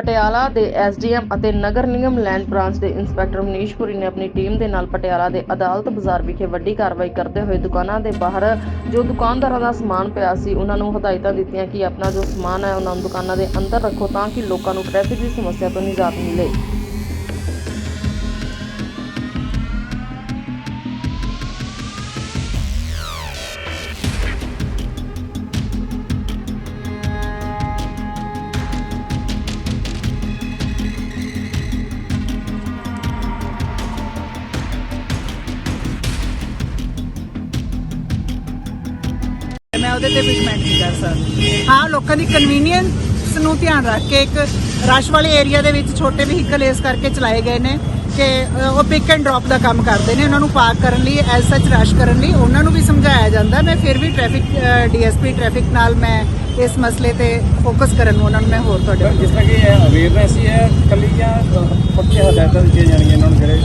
ਪਟਿਆਲਾ ਦੇ ਐਸਡੀਐਮ ਅਤੇ ਨਗਰ ਨਿਗਮ ਲੈਂਡ ਬ੍ਰਾਂਚ ਦੇ ਇੰਸਪੈਕਟਰ ਮਨੀਸ਼ ਪੁਰੀ ਨੇ ਆਪਣੀ ਟੀਮ ਦੇ ਨਾਲ ਪਟਿਆਲਾ ਦੇ ਅਦਾਲਤ ਬਾਜ਼ਾਰ ਵਿਖੇ ਵੱਡੀ ਕਾਰਵਾਈ ਕਰਦੇ ਹੋਏ ਦੁਕਾਨਾਂ ਦੇ ਬਾਹਰ ਜੋ ਦੁਕਾਨਦਾਰਾਂ ਦਾ ਸਮਾਨ ਪਿਆ ਸੀ, ਉਹਨਾਂ ਨੂੰ ਹਦਾਇਤਾਂ ਦਿੱਤੀਆਂ ਕਿ ਆਪਣਾ ਜੋ ਸਮਾਨ ਹੈ, ਉਹਨਾਂ ਨੂੰ ਦੁਕਾਨਾਂ ਦੇ ਅੰਦਰ ਰੱਖੋ ਤਾਂ ਕਿ ਲੋਕਾਂ ਨੂੰ ਟ੍ਰੈਫਿਕ ਦੀ ਸਮੱਸਿਆ ਤੋਂ ਨਿਜਾਤ ਮਿਲੇ। ਉਹਦੇ ਤੇ ਵੀ ਨਹੀਂ ਕਰ ਸਕਦੀ ਹਾਂ ਲੋਕਾਂ ਦੀ ਕਨਵੀਨੀਅੰਸ ਨੂੰ ਧਿਆਨ ਰੱਖ ਕੇ ਇੱਕ ਰਸ਼ ਵਾਲੇ ਏਰੀਆ ਦੇ ਵਿੱਚ ਛੋਟੇ ਵਹੀਕਲ ਇਸ ਕਰਕੇ ਚਲਾਏ ਗਏ ਨੇ ਕਿ ਉਹ ਪਿਕ ਐਂਡ ਡ੍ਰੌਪ ਦਾ ਕੰਮ ਕਰਦੇ ਨੇ। ਉਹਨਾਂ ਨੂੰ ਪਾਰਕ ਕਰਨ ਲਈ ਐਸ ਸੱਚ ਰਸ਼ ਕਰਨ ਲਈ ਉਹਨਾਂ ਨੂੰ ਵੀ ਸਮਝਾਇਆ ਜਾਂਦਾ। ਮੈਂ ਫਿਰ ਵੀ ਟ੍ਰੈਫਿਕ ਡੀਐਸਪੀ ਟ੍ਰੈਫਿਕ ਨਾਲ ਮੈਂ ਇਸ ਮਸਲੇ ਤੇ ਫੋਕਸ ਕਰਨ ਨੂੰ ਉਹਨਾਂ ਨੂੰ ਮੈਂ ਹੋਰ ਤੁਹਾਡੇ ਸਰ, ਜਿਸ ਤਰ੍ਹਾਂ ਕਿ ਅਵੇਅਰਨੈਸ ਹੀ ਹੈ ਕੱਲੀਆਂ ਪੱਕੀਆਂ ਹਦਾਇਤਾਂ ਦਿੱਤੀਆਂ ਜਾਣਗੀਆਂ ਇਹਨਾਂ ਨੂੰ ਜਿਹੜੇ?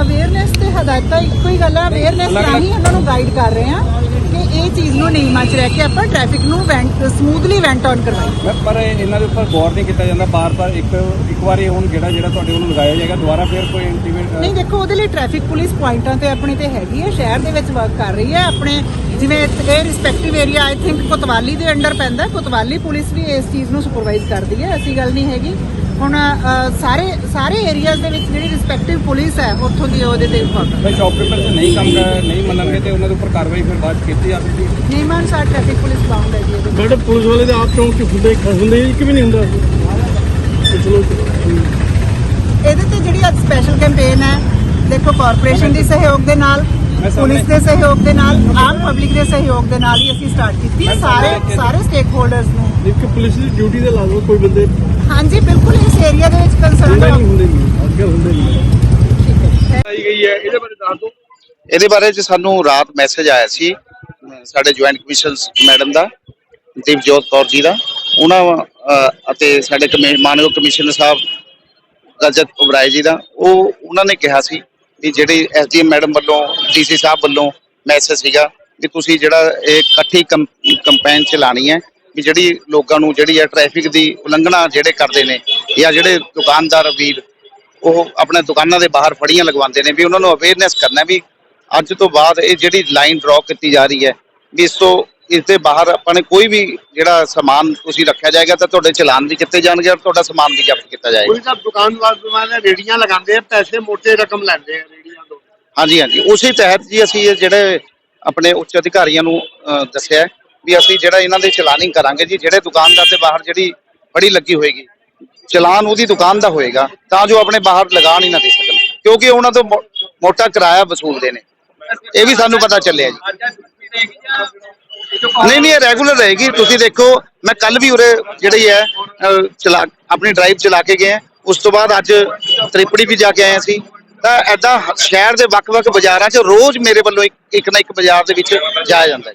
ਅਵੇਅਰਨੈਸ ਤੇ ਹਦਾਇਤਾਂ ਇੱਕੋ ਹੀ ਗੱਲ ਹੈ ਅਵੇਅਰਨੈਸ ਰਾਹੀਂ ਉਹਨਾਂ ਨੂੰ ਗਾਈਡ ਕਰ ਰਹੇ ਹਾਂ ਕਿ ਇਹ ਚੀਜ਼ ਨੂੰ ਨਿਯਮਾਂ 'ਚ ਰਹਿ ਕੇ ਆਪਾਂ ਟ੍ਰੈਫਿਕ ਨੂੰ ਵੈਂਟ ਸਮੂਥਲੀ ਵੈਂਟ ਆਨ ਕਰਵਾਈਏ ਮੈਂ ਪਰ ਇਹ- ਇਹਨਾਂ ਦੇ ਉੱਪਰ ਗੌਰ ਨਹੀਂ ਕੀਤਾ ਜਾਂਦਾ ਬਾਰ-ਬਾਰ ਇੱਕ ਇੱਕ ਵਾਰੀ ਹੁਣ ਜਿਹੜਾ ਜਿਹੜਾ ਤੁਹਾਡੇ ਵੱਲੋਂ ਲਗਾਇਆ ਜਾਏਗਾ ਦੁਬਾਰਾ ਫਿਰ ਕੋਈ ਇੰਟੀਮੇਟ ਨਹੀਂ ਦੇਖੋ ਉਹਦੇ ਲਈ ਟ੍ਰੈਫਿਕ ਪੁਲਿਸ ਪੁਆਇੰਟਾਂ ਤੇ ਆਪਣੀ ਤੇ ਹੈਗੀ ਹੈ ਸ਼ਹਿਰ ਦੇ ਵਿੱਚ ਵਰਕ ਕਰ ਰਹੀ ਹੈ ਆਪਣੇ ਜਿਵੇਂ ਇਹ respective area I think Kotwali ਦੇ ਅੰਡਰ ਪੈਂਦਾ ਹੈ। ਕੋਤਵਾਲੀ ਪੁਲਿਸ ਵੀ ਇਸ ਚੀਜ਼ ਨੂੰ ਸੁਪਰਵਾਈਜ਼ ਕਰਦੀ ਹੈ ਐਸੀ ਗੱਲ ਨਹੀਂ ਹੈਗੀ ਹੁਣ ਸਾਰੇ ਸਾਰੇ ਏਰੀਆਜ਼ ਦੇ ਵਿੱਚ ਜਿਹੜੀ ਰਿਸਪੈਕਟਿਵ ਪੁਲਿਸ ਹੈ ਉੱਥੋਂ ਦੀ ਉਹਦੇ ਤੇ ਫੋਕਸ ਮੈਂ ਸ਼ਾਪਕੀਪਰ ਜੇ ਨਹੀਂ ਕੰਮ ਕਰ ਨਹੀਂ ਮੰਨਣਗੇ ਤੇ ਉਹਨਾਂ ਦੇ ਉੱਪਰ ਕਾਰਵਾਈ ਫਿਰ ਬਾਅਦ 'ਚ ਕੀਤੀ ਜਾ ਸਕਦੀ ਹੈ। ਨਿਯਮਾਂ ਅਨੁਸਾਰ ਟ੍ਰੈਫਿਕ ਪੁਲਿਸ ਬਾਉਂਡ ਹੈ ਜੀ ਇਹਦੇ ਵਿੱਚ। ਮੈਡਮ ਪੁਲਿਸ ਵਾਲੇ ਦੇ ਆਪ ਚੌਂਕ ਚ ਹੁੰਦੇ ਹੁੰਦੇ ਇੱਕ ਵੀ ਨਹੀਂ ਹੁੰਦਾ। ਤੇ ਚਲੋ ਇਹਦੇ ਤੇ ਜਿਹੜੀ ਅੱਜ ਸਪੈਸ਼ਲ ਕੈਂਪੇਨ ਹੈ ਦੇਖੋ ਕਾਰਪੋਰੇਸ਼ਨ ਦੇ ਸਹਿਯੋਗ ਦੇ ਨਾਲ ਮੈਂ ਸਾਹਮਣੇ- ਪੁਲਿਸ ਦੇ ਸਹਿਯੋਗ ਦੇ ਨਾਲ ਆਮ ਪਬਲਿਕ ਦੇ ਸਹਿਯੋਗ ਦੇ ਨਾਲ ਹੀ ਅਸੀਂ ਸਟਾਰਟ ਕੀਤੀ ਹੈ ਮੈਂ ਸਾਰੇ ਸਾਹਮਣੇ ਸਾਰੇ ਸਟੇਕ ਹੋਲਡਰਸ ਨੂੰ। ਇੱਕ ਪੁਲਿਸ ਦੀ ਡਿਊਟੀ ਤੇ ਲਾ ਲਓ ਕੋਈ ਬੰਦੇ ਹਾਂਜੀ ਬਿਲਕੁਲ ਇਸ ਏਰੀਆ ਦੇ ਵਿੱਚ ਹੁੰਦੇ ਕੰਸਰਨ ਨਹੀਂ ਹੁੰਦੇ ਨਹੀਂ। ਅੱਗੇ ਹੁੰਦੇ ਨਹੀਂ। ਆਈ ਗਈ ਹੈ। ਇਹਦੇ ਬਾਰੇ ਦੱਸ ਦਿਓ। ਇਹਦੇ ਬਾਰੇ ਚ ਸਾਨੂੰ ਰਾਤ ਮੈਸੇਜ ਆਇਆ ਸੀ ਸਾਡੇ ਜੁਆਇੰਟ ਕਮਿਸ਼ਨ ਮੈਡਮ ਦਾ ਦੀਪਜੋਤ ਕੌਰ ਜੀ ਦਾ। ਉਹਨਾਂ ਅਤੇ ਸਾਡੇ ਮਾਨਯੋਗ ਕਮਿਸ਼ਨਰ ਸਾਹਿਬ ਰਜਤ ਉਬਰਾਏ ਜੀ ਦਾ। ਉਹ ਉਹਨਾਂ ਨੇ ਕਿਹਾ ਸੀ ਵੀ ਜਿਹੜੀ ਐਸਡੀਐਮ ਮੈਡਮ ਵੱਲੋਂ ਡੀਸੀ ਸਾਹਿਬ ਵੱਲੋਂ ਮੈਸੇਜ ਸੀਗਾ ਵੀ ਤੁਸੀਂ ਜਿਹੜਾ ਇਹ ਇਕੱਠੀ ਕੰਪੇਨ ਚਲਾਣੀ ਹੈ ਵੀ ਜਿਹੜੀ ਲੋਕਾਂ ਨੂੰ ਜਿਹੜੀ ਹੈ ਟ੍ਰੈਫਿਕ ਦੀ ਉਲੰਘਣਾ ਜਿਹੜੇ ਕਰਦੇ ਨੇ ਜਾਂ ਜਿਹੜੇ ਦੁਕਾਨਦਾਰ ਵੀਰ ਉਹ ਆਪਣੇ ਦੁਕਾਨਾਂ ਦੇ ਬਾਹਰ ਫੜੀਆਂ ਲਗਵਾਉਂਦੇ ਨੇ ਵੀ ਉਹਨਾਂ ਨੂੰ ਅਵੇਅਰਨੈਸ ਕਰਨਾ ਵੀ ਅੱਜ ਤੋਂ ਬਾਅਦ ਇਹ ਜਿਹੜੀ ਲਾਈਨ ਡਰਾ ਕੀਤੀ ਜਾ ਰਹੀ ਹੈ ਵੀ ਇਸ ਤੋਂ ਇਸ ਦੇ ਬਾਹਰ ਆਪਾਂ ਨੇ ਕੋਈ ਵੀ ਜਿਹੜਾ ਸਮਾਨ ਤੁਸੀਂ ਰੱਖਿਆ ਜਾਏਗਾ ਤਾਂ ਤੁਹਾਡੇ ਚਲਾਨ ਵੀ ਕੀਤੇ ਜਾਣਗੇ ਔਰ ਤੁਹਾਡਾ ਸਮਾਨ ਵੀ ਜ਼ਬਤ ਕੀਤਾ ਜਾਏਗਾ। ਕੋਈ ਤਾਂ ਦੁਕਾਨਦਾਰ ਦੁਕਾਨਾਂ ਰੇੜੀਆਂ ਲਗਾਉਂਦੇ ਆ ਪੈਸੇ ਮੋਟੇ ਰਕਮ ਲੈਂਦੇ ਆ ਰੇੜੀਆਂ ਤੋਂ। ਹਾਂਜੀ ਹਾਂਜੀ ਉਸੇ ਤਹਿਤ ਜੀ ਅਸੀਂ ਇਹ ਜਿਹੜੇ ਆਪਣੇ ਉੱਚ ਅਧਿਕਾਰੀਆਂ ਨੂੰ ਦੱਸਿਆ ਵੀ ਅਸੀਂ ਜਿਹੜਾ ਇਹਨਾਂ ਦੇ ਚਲਾਨਿੰਗ ਕਰਾਂਗੇ ਜੀ, ਜਿਹੜੇ ਦੁਕਾਨਦਾਰ ਦੇ ਬਾਹਰ ਜਿਹੜੀ ਫੜੀ ਲੱਗੀ ਹੋਏਗੀ। ਚਲਾਨ ਉਹਦੀ ਦੁਕਾਨ ਦਾ ਹੋਏਗਾ, ਤਾਂ ਜੋ ਆਪਣੇ ਬਾਹਰ ਲਗਾਉਣ ਹੀ ਨਾ ਦੇ ਸਕਣ। ਕਿਉਂਕਿ ਉਹਨਾਂ ਤੋਂ ਮੋਟਾ ਕਿਰਾਇਆ ਵਸੂਲਦੇ ਨੇ। ਇਹ ਵੀ ਸਾਨੂੰ ਪਤਾ ਚੱਲਿਆ ਜੀ। ਨਹੀਂ ਨਹੀਂ, ਇਹ ਰੈਗੂਲਰ ਰਹੇਗੀ। ਤੁਸੀਂ ਦੇਖੋ, ਮੈਂ ਕੱਲ ਵੀ ਉਰੇ ਜਿਹੜੀ ਹੈ ਚਲਾ, ਆਪਣੀ ਡਰਾਈਵ ਚਲਾ ਕੇ ਗਏ ਉਸ ਤੋਂ ਬਾਅਦ ਅੱਜ ਤ੍ਰਿਪੜੀ ਵੀ ਜਾ ਕੇ ਆਏ ਸੀ ਤਾਂ ਐਦਾਂ ਸ਼ਹਿਰ ਦੇ ਵੱਖ-ਵੱਖ ਬਾਜ਼ਾਰਾਂ 'ਚ ਰੋਜ਼ ਮੇਰੇ ਵੱਲੋਂ ਇੱਕ ਇੱਕ ਨਾ ਇੱਕ ਬਾਜ਼ਾਰ ਦੇ ਵਿੱਚ ਜਾਇਆ ਜਾਂਦਾ ਹੈ।